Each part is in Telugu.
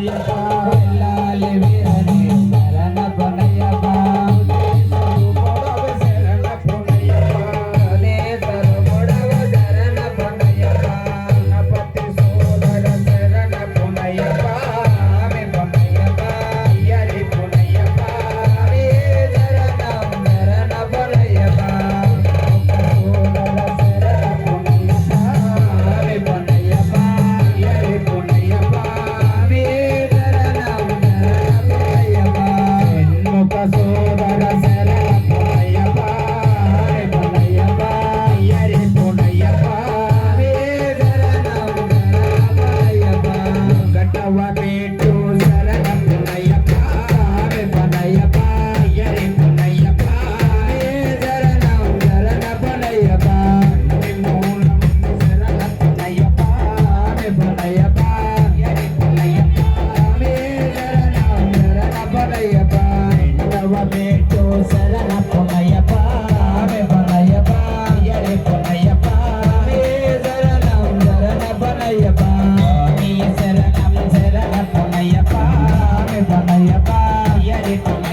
Yeah. papá, y.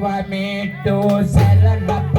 I made two.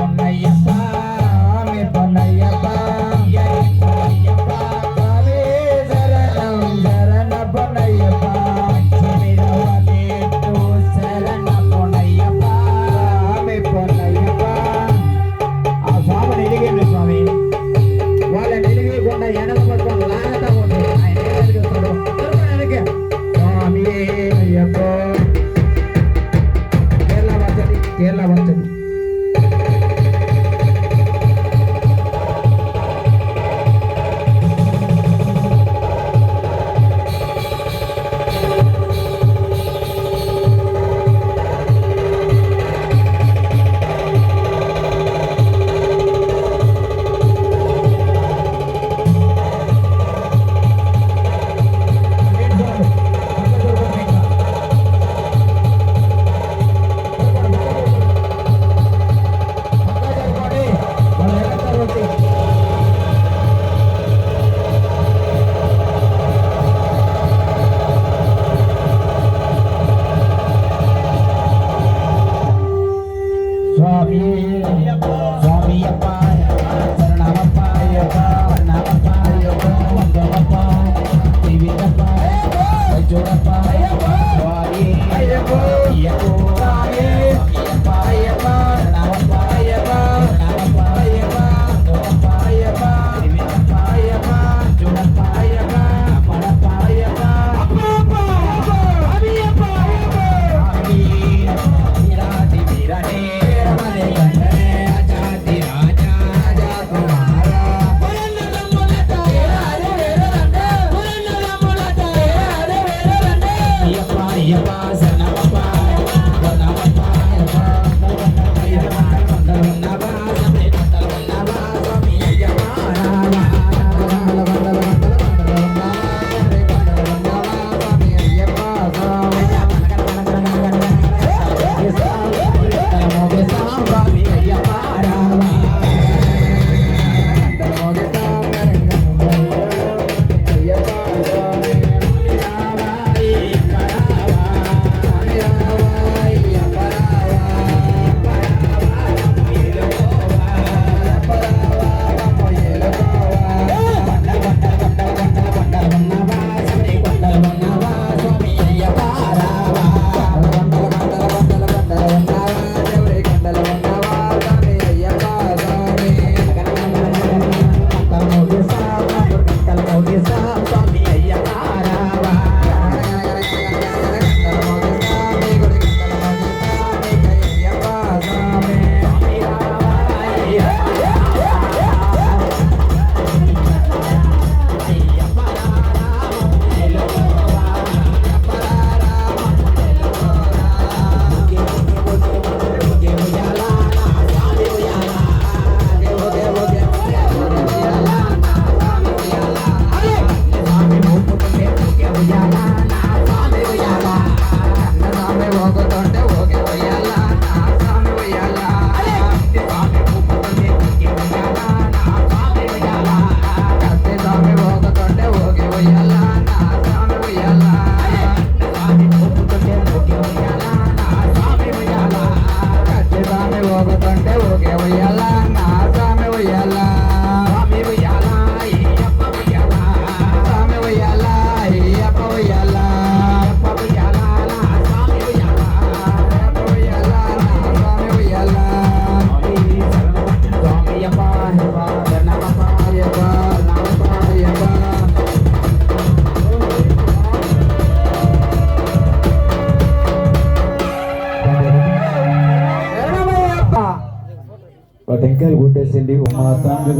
టెంకాయలు కొట్టేసింది ఉమాతాంగమృతపూరితం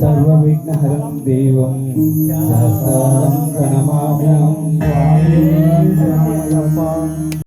సర్వ విఘ్నహరం దేవం సహస్రం ప్రణమామ్యం